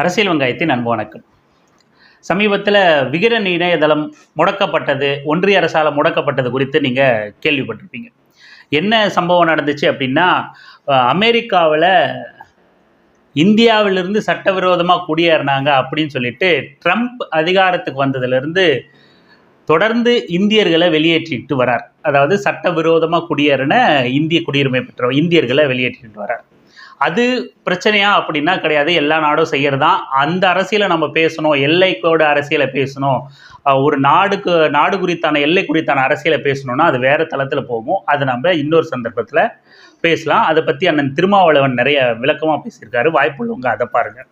அரசியல் வெங்காயத்தின் அன்பு வணக்கம். சமீபத்தில் விகிரன் இணையதளம் முடக்கப்பட்டது ஒன்றிய அரசால் முடக்கப்பட்டது குறித்து நீங்கள் கேள்விப்பட்டிருப்பீங்க. என்ன சம்பவம் நடந்துச்சு அப்படின்னா அமெரிக்காவில் இந்தியாவிலிருந்து சட்டவிரோதமாக குடியேறினாங்க அப்படின்னு சொல்லிட்டு ட்ரம்ப் அதிகாரத்துக்கு வந்ததுலேருந்து தொடர்ந்து இந்தியர்களை வெளியேற்றிட்டு வரார். அதாவது சட்டவிரோதமாக குடியேறின இந்திய குடியுரிமை பெற்ற இந்தியர்களை வெளியேற்றிட்டு வரார். அது பிரச்சனையா அப்படின்னா கிடையாது. எல்லா நாடும் செய்யறதான் அந்த அரசியலை நம்ம பேசணும். எல்லைக்கோடு அரசியலை பேசணும். ஒரு நாடுக்கு நாடு குறித்தான எல்லை குறித்தான அரசியலை பேசணும்னா அது வேற தளத்தில் போகும். அது நம்ம இன்னொரு சந்தர்ப்பத்தில் பேசலாம். அதை பற்றி அண்ணன் திருமாவளவன் நிறைய விளக்கமாக பேசியிருக்காரு. வாய்ப்புள்ளவங்க அதை பாருங்கள்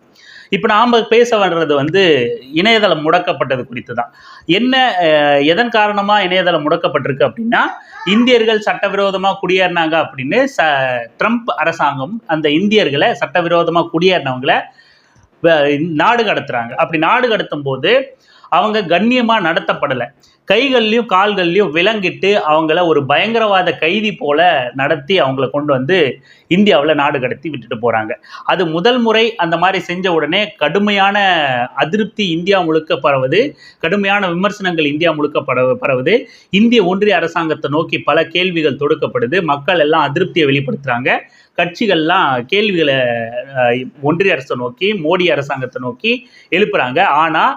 இப்போ நாம் பேச வர்றது வந்து இணையதளம் முடக்கப்பட்டது குறித்து தான் என்ன எதன் காரணமாக இணையதளம் முடக்கப்பட்டிருக்கு அப்படின்னா இந்தியர்கள் சட்டவிரோதமாக குடியேறினாங்க அப்படின்னு ச ட்ரம்ப் அரசாங்கம் அந்த இந்தியர்களை சட்டவிரோதமாக குடியேறினவங்களை நாடு கடத்துறாங்க. அப்படி நாடு கடத்தும் போது அவங்க கண்ணியமாக நடத்தப்படலை. கைகள்லையும் கால்கள்லையும் விலங்கிட்டு அவங்கள ஒரு பயங்கரவாத கைதி போல நடத்தி அவங்கள கொண்டு வந்து இந்தியாவில் நாடு கடத்தி விட்டுட்டு போகிறாங்க அது முதல் முறை அந்த மாதிரி செஞ்ச உடனே கடுமையான அதிருப்தி இந்தியா முழுக்க பரவுது. கடுமையான விமர்சனங்கள் இந்தியா முழுக்க பரவு பரவுது. இந்திய ஒன்றிய அரசாங்கத்தை நோக்கி பல கேள்விகள் தொடுக்கப்படுது. மக்கள் எல்லாம் அதிருப்தியை வெளிப்படுத்துகிறாங்க கட்சிகள்லாம் கேள்விகளை ஒன்றிய அரசை நோக்கி மோடி அரசாங்கத்தை நோக்கி எழுப்புறாங்க. ஆனால்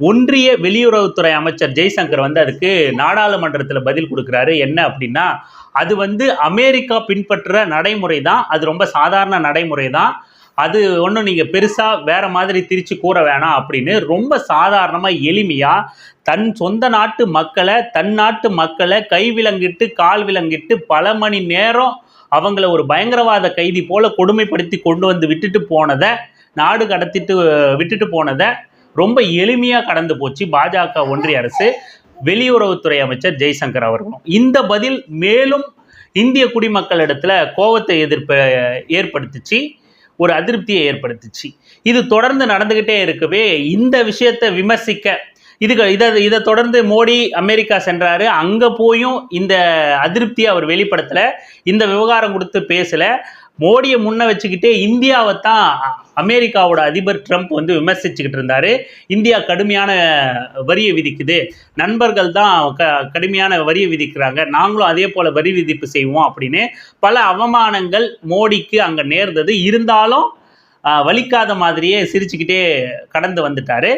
ஒன்றிய வெளியுறவுத்துறை அமைச்சர் ஜெய்சங்கர் வந்து அதுக்கு நாடாளுமன்றத்தில் பதில் கொடுக்குறாரு. என்ன அப்படின்னா அது வந்து அமெரிக்கா பின்பற்றுற நடைமுறை தான் அது ரொம்ப சாதாரண நடைமுறை தான் அது ஒன்றும் நீங்கள் பெருசாக வேறு மாதிரி திரிச்சு கூற வேணாம் அப்படின்னு ரொம்ப சாதாரணமாக எளிமையாக தன் சொந்த நாட்டு மக்களை தன் நாட்டு மக்களை கை விலங்கிட்டு கால் விலங்கிட்டு பல மணி நேரம் அவங்கள ஒரு பயங்கரவாத கைதி போல கொடுமைப்படுத்தி கொண்டு வந்து விட்டுட்டு போனதை நாடு கடத்திட்டு விட்டுட்டு போனதை ரொம்ப எளிமையாக கடந்து போச்சு. பாஜக ஒன்றிய அரசு. வெளியுறவுத்துறை அமைச்சர் ஜெய்சங்கர் அவர்களும். இந்த பதில் மேலும் இந்திய குடிமக்களிடத்துல கோபத்தை எதிர்ப்ப ஏற்படுத்துச்சு. ஒரு அதிருப்தியை ஏற்படுத்துச்சு. இது தொடர்ந்து நடந்துக்கிட்டே இருக்கவே இந்த விஷயத்தை விமர்சிக்க இதுக்கு இதை இதை தொடர்ந்து மோடி அமெரிக்கா சென்றாரு. அங்கே போயும் இந்த அதிருப்தியை அவர் வெளிப்படுத்தலை. இந்த விவகாரம் கொடுத்து பேசலை. மோடியை முன்ன வச்சுக்கிட்டே இந்தியாவை தான் அமெரிக்காவோட அதிபர் ட்ரம்ப் வந்து விமர்சிச்சுக்கிட்டு இருந்தாரு. இந்தியா கடுமையான வரியை விதிக்குது. நண்பர்கள் தான் க கடுமையான வரியை விதிக்கிறாங்க. நாங்களும் அதே போல் வரி விதிப்பு செய்வோம் அப்படின்னு பல அவமானங்கள் மோடிக்கு அங்கே நேர்ந்தது. இருந்தாலும் வலிக்காத மாதிரியே சிரிச்சுக்கிட்டே கடந்து வந்துட்டாரு.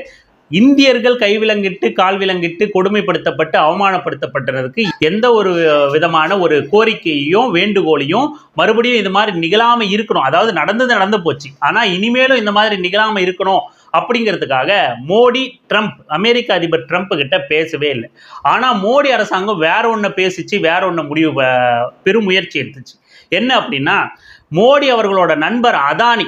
இந்தியர்கள் கைவிலங்கிட்டு கால் விலங்கிட்டு கொடுமைப்படுத்தப்பட்டு அவமானப்படுத்தப்பட்டதுக்கு எந்த ஒரு விதமான ஒரு கோரிக்கையையும் வேண்டுகோளையும் மறுபடியும் இது மாதிரி நிகழாம இருக்கணும். அதாவது நடந்தது நடந்து போச்சு. ஆனா இனிமேலும் இந்த மாதிரி நிகழாம இருக்கணும் அப்படிங்கிறதுக்காக மோடி ட்ரம்ப் அமெரிக்க அதிபர் ட்ரம்ப் கிட்ட பேசவே இல்லை. ஆனா மோடி அரசாங்கம் வேற ஒன்று பேசிச்சு வேற ஒன்று முடிவு பெரும் பெருமுயற்சி எடுத்துச்சு. என்ன அப்படின்னா மோடி அவர்களோட நண்பர் அதானி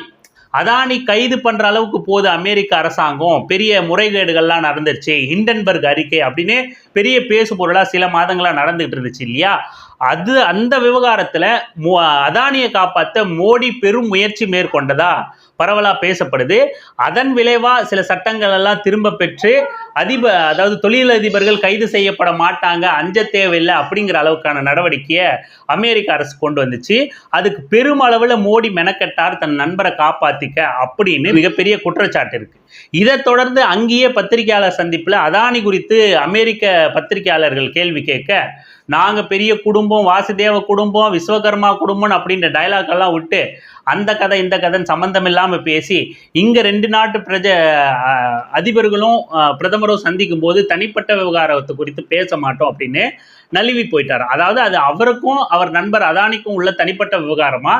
அதானி கைது பண்ற அளவுக்கு போது அமெரிக்க அரசாங்கம். பெரிய முறைகேடுகள்லாம் நடந்துருச்சு. ஹிண்டன்பர்க் அறிக்கை அப்படின்னு பெரிய பேசு பொருளா சில மாதங்களா நடந்துகிட்டு இருந்துச்சு இல்லையா? அது அந்த விவகாரத்துல மோ அதானியை காப்பாற்ற மோடி பெரும் முயற்சி மேற்கொண்டதா பரவலா பேசப்படுது. அதன் விளைவா சில சட்டங்கள் எல்லாம் திரும்ப பெற்று அதிப அதாவது தொழிலதிபர்கள் கைது செய்யப்பட மாட்டாங்க அஞ்ச தேவையில்லை அப்படிங்கிற அளவுக்கான நடவடிக்கையை அமெரிக்க அரசு கொண்டு வந்துச்சு. அதுக்கு பெருமளவில் மோடி மெனக்கெட்டார் தன் நண்பரை காப்பாத்திக்க அப்படின்னு மிகப்பெரிய குற்றச்சாட்டு இருக்கு. இதை தொடர்ந்து அங்கேயே பத்திரிகையாளர் சந்திப்பில் அதானி குறித்து அமெரிக்க பத்திரிகையாளர்கள் கேள்வி கேட்க நாங்கள் பெரிய குடும்பம் வாசுதேவ குடும்பம் விஸ்வகர்மா குடும்பம் அப்படின்ற டைலாக் எல்லாம் விட்டு அந்த கதை இந்த கதைன்னு சம்மந்தம் இல்லாமல் பேசி இங்கே ரெண்டு நாட்டு பிரஜ அதிபர்களும் பிரதம பிரதமரும் சந்திக்கும் போது தனிப்பட்ட விவகாரத்தை குறித்து பேச மாட்டோம் அப்படின்னு நழுவி போயிட்டார். அதாவது அது அவருக்கும் அவர் நண்பர் அதானிக்கும் உள்ள தனிப்பட்ட விவகாரமா?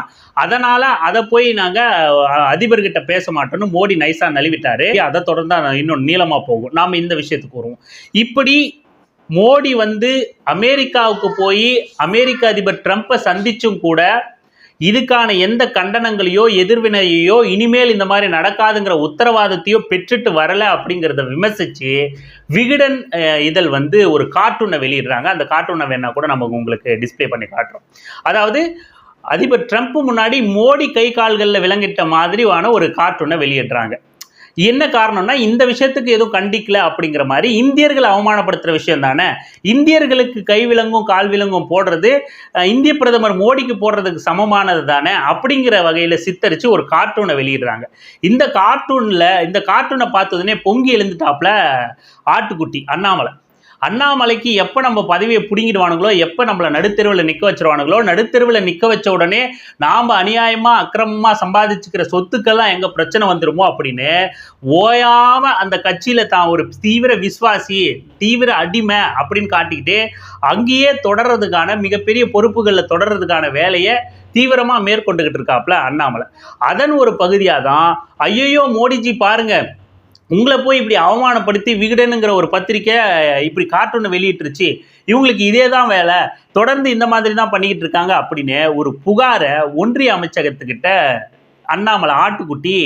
அதனால அதை போய் நாங்கள் அதிபர்கிட்ட பேச மாட்டோம்னு மோடி நைஸா நழுவிட்டாரு. அதை தொடர்ந்து இன்னும் நீளமா போகும். நாம இந்த விஷயத்துக்கு வருவோம். இப்படி மோடி வந்து அமெரிக்காவுக்கு போய் அமெரிக்க அதிபர் ட்ரம்ப்பை சந்திச்சும் கூட இதுக்கான எந்த கண்டனங்களையோ எதிர்வினையோ இனிமேல் இந்த மாதிரி நடக்காதுங்கிற உத்தரவாதத்தையோ பெற்றுட்டு வரல அப்படிங்கிறத விமர்சித்து விகடன் இதழ் வந்து ஒரு கார்ட்டூனை வெளியிடுறாங்க. அந்த கார்ட்டூனை வேணால் கூட நம்ம உங்களுக்கு டிஸ்ப்ளே பண்ணி காட்டுறோம். அதாவது அதிபர் ட்ரம்ப் முன்னாடி மோடி கை கால்களில் விளங்கிட்ட மாதிரியான ஒரு கார்ட்டூனை வெளியிடுறாங்க. என்ன காரணம்னா இந்த விஷயத்துக்கு எதுவும் கண்டிக்கல அப்படிங்கிற மாதிரி இந்தியர்களை அவமானப்படுத்துகிற விஷயம் தானே? இந்தியர்களுக்கு கை விலங்கும் கால் விலங்கும் போடுறது இந்திய பிரதமர் மோடிக்கு போடுறதுக்கு சமமானது தானே? அப்படிங்கிற வகையில் சித்தரித்து ஒரு கார்ட்டூனை வெளியிடுறாங்க. இந்த கார்ட்டூனில் இந்த கார்ட்டூனை பார்த்ததுனே பொங்கி எழுந்துட்டாப்புல ஆட்டுக்குட்டி அண்ணாமலை. அண்ணாமலைக்கு எப்போ நம்ம பதவியை பிடுங்கிடுவானுங்களோ எப்போ நம்மளை நடுத்தெருவில் நிற்க வச்சிருவானுங்களோ நடுத்தெருவில் நிற்க வச்ச உடனே நாம் அநியாயமாக அக்கிரமமாக சம்பாதிச்சுக்கிற சொத்துக்கெல்லாம் எங்கே பிரச்சனை வந்துருமோ அப்படின்னு ஓயாமல் அந்த கட்சியில் தான் ஒரு தீவிர விஸ்வாசி தீவிர அடிமை அப்படின்னு காட்டிக்கிட்டு அங்கேயே தொடர்றதுக்கான மிகப்பெரிய பொறுப்புகளில் தொடர்றதுக்கான வேலையை தீவிரமாக மேற்கொண்டுகிட்டு இருக்காப்புல அண்ணாமலை. அதன் ஒரு பகுதியாக தான் ஐயோ மோடிஜி பாருங்கள் உங்களை போய் இப்படி அவமானப்படுத்தி விகடனுங்கிற ஒரு பத்திரிக்கை இப்படி கார்ட்டூனை வெளியிட்டுருச்சு. இவங்களுக்கு இதே தான் வேலை. தொடர்ந்து இந்த மாதிரி தான் பண்ணிக்கிட்டு இருக்காங்க அப்படின்னு ஒரு புகாரை ஒன்றிய அமைச்சகத்துக்கிட்ட அண்ணாமலை ஆட்டுக்குட்டி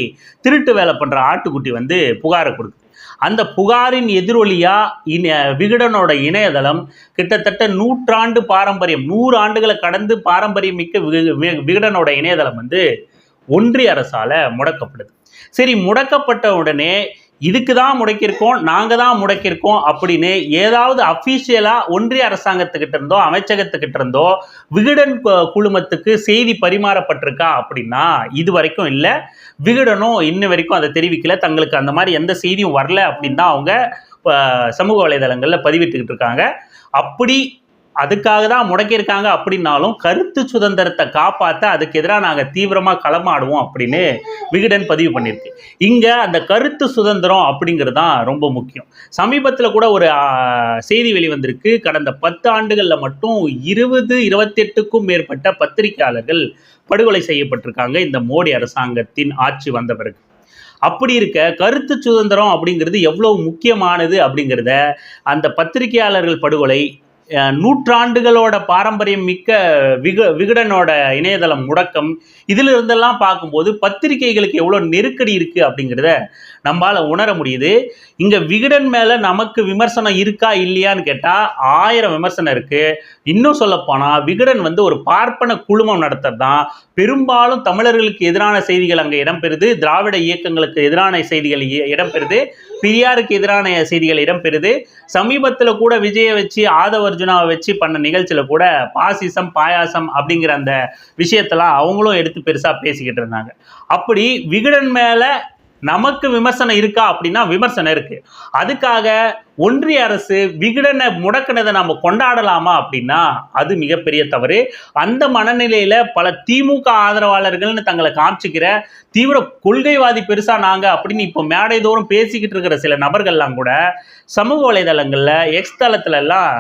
திருட்டு வேலை பண்ணுற ஆட்டுக்குட்டி வந்து புகாரை கொடுக்குது. அந்த புகாரின் எதிரொலியா இன விகடனோட இணையதளம் கிட்டத்தட்ட நூற்றாண்டு பாரம்பரியம் நூறு ஆண்டுகளை கடந்து பாரம்பரியம் மிக்க வி- விகடனோட இணையதளம் வந்து ஒன்றிய அரசால முடக்கப்படுது. சரி முடக்கப்பட்ட உடனே இதுக்கு தான் முடக்கியிருக்கோம் நாங்கள் தான் முடக்கியிருக்கோம் அப்படின்னு ஏதாவது அஃபீஷியலாக ஒன்றிய அரசாங்கத்துக்கிட்ட இருந்தோ அமைச்சகத்துக்கிட்ட இருந்தோ விகடன் குழுமத்துக்கு செய்தி பரிமாறப்பட்டிருக்கா அப்படின்னா இது வரைக்கும் இல்லை. விகடனும் இன்ன வரைக்கும் அதை தெரிவிக்கல. தங்களுக்கு அந்த மாதிரி எந்த செய்தியும் வரல அப்படின்னு தான் அவங்க சமூக வலைதளங்களில் பதிவிட்டுக்கிட்டு இருக்காங்க. அப்படி அதுக்காக தான் முடக்கியிருக்காங்க அப்படின்னாலும் கருத்து சுதந்திரத்தை காப்பாற்ற அதுக்கு எதிராக நாங்கள் தீவிரமாக களமாடுவோம் அப்படின்னு விகடன் பதிவு பண்ணியிருக்கு. இங்கே அந்த கருத்து சுதந்திரம் அப்படிங்கிறது தான் ரொம்ப முக்கியம். சமீபத்தில் கூட ஒரு செய்தி வெளிவந்திருக்கு. கடந்த பத்து ஆண்டுகளில் மட்டும் இருபது இருபத்தெட்டுக்கும் மேற்பட்ட பத்திரிகையாளர்கள் படுகொலை செய்யப்பட்டிருக்காங்க. இந்த மோடி அரசாங்கத்தின் ஆட்சி வந்த பிறகு. அப்படி இருக்க கருத்து சுதந்திரம் அப்படிங்கிறது எவ்வளவு முக்கியமானது அப்படிங்கிறத அந்த பத்திரிகையாளர்கள் படுகொலை நூற்றாண்டுகளோட பாரம்பரியம் மிக்க விக விகடனோட இணையதளம் முடக்கம். இதில் இருந்தெல்லாம் பார்க்கும்போது பத்திரிகைகளுக்கு எவ்வளோ நெருக்கடி இருக்குது அப்படிங்கிறத நம்மளால் உணர முடியுது. இங்கே விகடன் மேலே நமக்கு விமர்சனம் இருக்கா இல்லையான்னு கேட்டால் ஆயிரம் விமர்சனம் இருக்குது இன்னும் சொல்லப்போனால் விகடன் வந்து ஒரு பார்ப்பன குழுமம் நடத்துறது தான் பெரும்பாலும் தமிழர்களுக்கு எதிரான செய்திகள் அங்கே இடம்பெறுது. திராவிட இயக்கங்களுக்கு எதிரான செய்திகள் இ- இடம்பெறுது. பெரியாருக்கு எதிரான செய்திகள் இடம்பெறுது. சமீபத்தில் கூட விஜயை வச்சு ஆதவ அர்ஜுனாவை வச்சு பண்ண நிகழ்ச்சியில் கூட பாசிசம் பாயாசம் அப்படிங்கிற அந்த விஷயத்தெல்லாம் அவங்களும் எடுத்து பெருசாக பேசிக்கிட்டு இருந்தாங்க. அப்படி விகடன் மேலே நமக்கு விமர்சனம் இருக்கா அப்படின்னா விமர்சனம் இருக்கு. அதுக்காக ஒன்றிய அரசு விகடனை முடக்கினதை நம்ம கொண்டாடலாமா அப்படின்னா அது மிகப்பெரிய தவறு. அந்த மனநிலையில பல திமுக ஆதரவாளர்கள்னு தங்களை காமிச்சிக்கிற தீவிர கொள்கைவாதி பெருசா நாங்க அப்படின்னு இப்போ மேடை தோறும் பேசிக்கிட்டு இருக்கிற சில நபர்கள்லாம் கூட சமூக வலைதளங்கள்ல எக்ஸ் தளத்துல எல்லாம்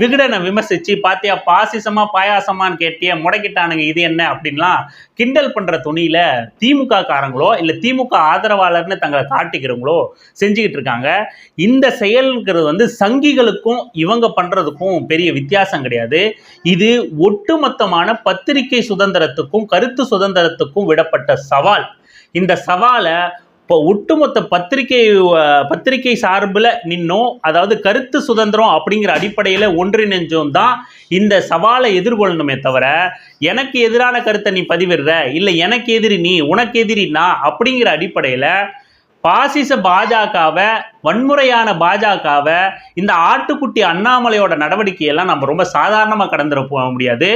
விகடனை விமர்சிச்சு பாத்தியா பாசிசமா பாயாசமான்னு கேட்டிய முடக்கிட்டானுங்க இது என்ன? அப்படின்லாம் கிண்டல் பண்ற துணியில திமுக காரங்களோ இல்லை திமுக ஆதரவாளர்னு தங்களை காட்டிக்கிறவங்களோ செஞ்சுக்கிட்டு இருக்காங்க. இந்த செயல்ங்கிறது வந்து சங்கிகளுக்கும் இவங்க பண்றதுக்கும் பெரிய வித்தியாசம் கிடையாது. இது ஒட்டுமொத்தமான பத்திரிகை சுதந்திரத்துக்கும் கருத்து சுதந்திரத்துக்கும் விடப்பட்ட சவால். இந்த சவாலை இப்போ ஒட்டுமொத்த பத்திரிகை பத்திரிகை சார்பில் நின்னோம். அதாவது கருத்து சுதந்திரம் அப்படிங்கிற அடிப்படையில் ஒன்றிணைஞ்சோம் தான் இந்த சவாலை எதிர்கொள்ளணுமே தவிர எனக்கு எதிரான கருத்தை நீ பதிவிடுற இல்லை எனக்கு எதிரி நீ உனக்கு எதிரி நான் அப்படிங்கிற அடிப்படையில் பாசிச பாஜகவை வன்முறையான பாஜகவை இந்த ஆட்டுக்குட்டி அண்ணாமலையோட நடவடிக்கையெல்லாம் நம்ம ரொம்ப சாதாரணமாக கடந்துட போக முடியாது.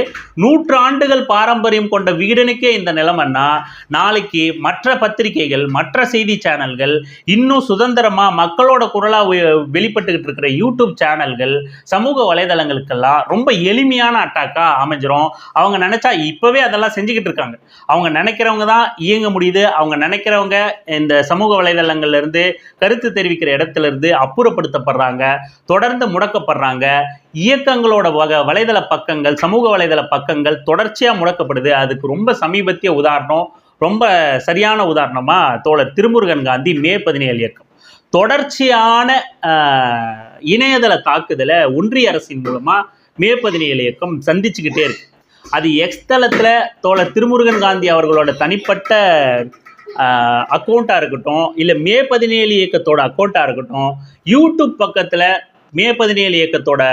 நூற்றாண்டுகள் பாரம்பரியம் கொண்ட வீடனுக்கே இந்த நிலைமைன்னா நாளைக்கு மற்ற பத்திரிகைகள் மற்ற செய்தி சேனல்கள் இன்னும் சுதந்திரமாக மக்களோட குரலாக வெளிப்பட்டுக்கிட்டு இருக்கிற யூடியூப் சேனல்கள் சமூக வலைதளங்களுக்கெல்லாம் ரொம்ப எளிமையான அட்டாக்காக அமைஞ்சிரும். அவங்க நினச்சா இப்போவே அதெல்லாம் செஞ்சுக்கிட்டு இருக்காங்க. அவங்க நினைக்கிறவங்க தான் இயங்க முடியுது. அவங்க நினைக்கிறவங்க இந்த சமூக வலைதளங்கள்லேருந்து கருத்து தெரிவிக்கிற இடத்துல இருந்து அப்புறப்படுத்தப்படுறாங்க தொடர்ந்து முடக்கப்படுறாங்க. இயக்கங்களோட வக வலைதள பக்கங்கள் சமூக வலைதள பக்கங்கள் தொடர்ச்சியாக முடக்கப்படுது. அதுக்கு ரொம்ப சமீபத்திய உதாரணம் ரொம்ப சரியான உதாரணமா தோழர் திருமுருகன் காந்தி மே பதினேழு இயக்கம். தொடர்ச்சியான இணையதள தாக்குதலை ஒன்றிய அரசின் மூலமாக மே பதினேழு இயக்கம் சந்திச்சுக்கிட்டே இருக்கு. அது எக்ஸ்தலத்தில் தோழர் திருமுருகன் காந்தி அவர்களோட தனிப்பட்ட அக்கௌண்ட்டாக இருக்கட்டும் இல்லை மே பதினேழு இயக்கத்தோட அக்கௌண்ட்டாக இருக்கட்டும் யூடியூப் பக்கத்தில் மே பதினேழு இயக்கத்தோட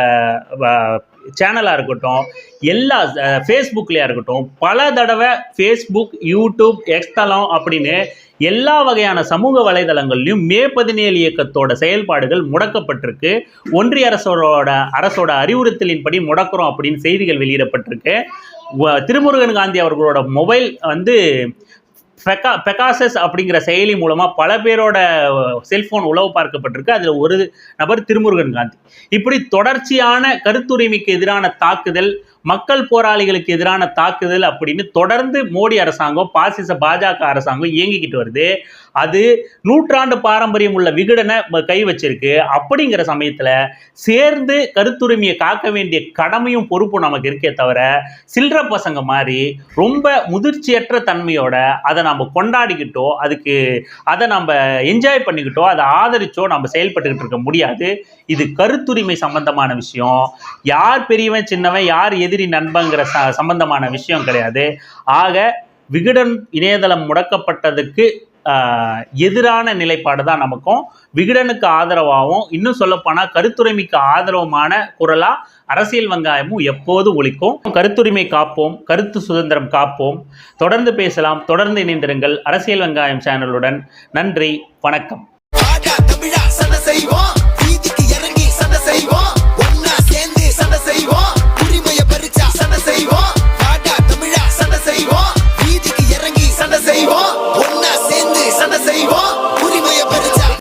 சேனலாக இருக்கட்டும் எல்லா ஃபேஸ்புக்லேயா இருக்கட்டும் பல தடவை ஃபேஸ்புக் யூடியூப் எக்ஸ்தலம் அப்படின்னு எல்லா வகையான சமூக வலைதளங்கள்லையும் மே பதினேழு இயக்கத்தோட செயல்பாடுகள் முடக்கப்பட்டிருக்கு. ஒன்றிய அரசோட அரசோட அறிவுறுத்தலின்படி முடக்கிறோம் அப்படின்னு செய்திகள் வெளியிடப்பட்டிருக்கு. திருமுருகன் காந்தி அவர்களோட மொபைல் வந்து பெக்கா பெகாசஸ் அப்படிங்கிற செயலி மூலமாக பல பேரோட செல்ஃபோன் உளவு பார்க்கப்பட்டிருக்கு. அதில் ஒரு நபர் திருமுருகன் காந்தி. இப்படி தொடர்ச்சியான கருத்துரிமைக்கு எதிரான தாக்குதல் மக்கள் போராளிகளுக்கு எதிரான தாக்குதல் அப்படின்னு தொடர்ந்து மோடி அரசாங்கம் பாசிச பாஜக அரசாங்கம் இயங்கிக்கிட்டு வருது. அது நூற்றாண்டு பாரம்பரியம் உள்ள விகடனை கை வச்சிருக்கு. அப்படிங்கிற சமயத்தில் சேர்ந்து கருத்துரிமையை காக்க வேண்டிய கடமையும் பொறுப்பும் நமக்கு இருக்கே தவிர சில்லற பசங்க மாதிரி ரொம்ப முதிர்ச்சியற்ற தன்மையோட அதை நம்ம கொண்டாடிக்கிட்டோ அதுக்கு அதை நம்ம என்ஜாய் பண்ணிக்கிட்டோ அதை ஆதரிச்சோ நம்ம செயல்பட்டுக்கிட்டு இருக்க முடியாது. இது கருத்துரிமை சம்பந்தமான விஷயம். யார் பெரியவன் சின்னவன் யார் எதிரி நண்பங்கிற ச சம்பந்தமான விஷயம் கிடையாது. ஆக விகடன் இணையதளம் முடக்கப்பட்டதுக்கு எதிரான நிலைப்பாடு தான் நமக்கும். விகடனுக்கு ஆதரவாகவும் இன்னும் சொல்லப்போனால் கருத்துரிமைக்கு ஆதரவுமான குரலாக அரசியல் வெங்காயமும் எப்போது ஒழிக்கும் கருத்துரிமை காப்போம் கருத்து சுதந்திரம் காப்போம். தொடர்ந்து பேசலாம் தொடர்ந்து இணைந்திருங்கள் அரசியல் வெங்காயம் சேனலுடன். நன்றி வணக்கம். செய்வோம்.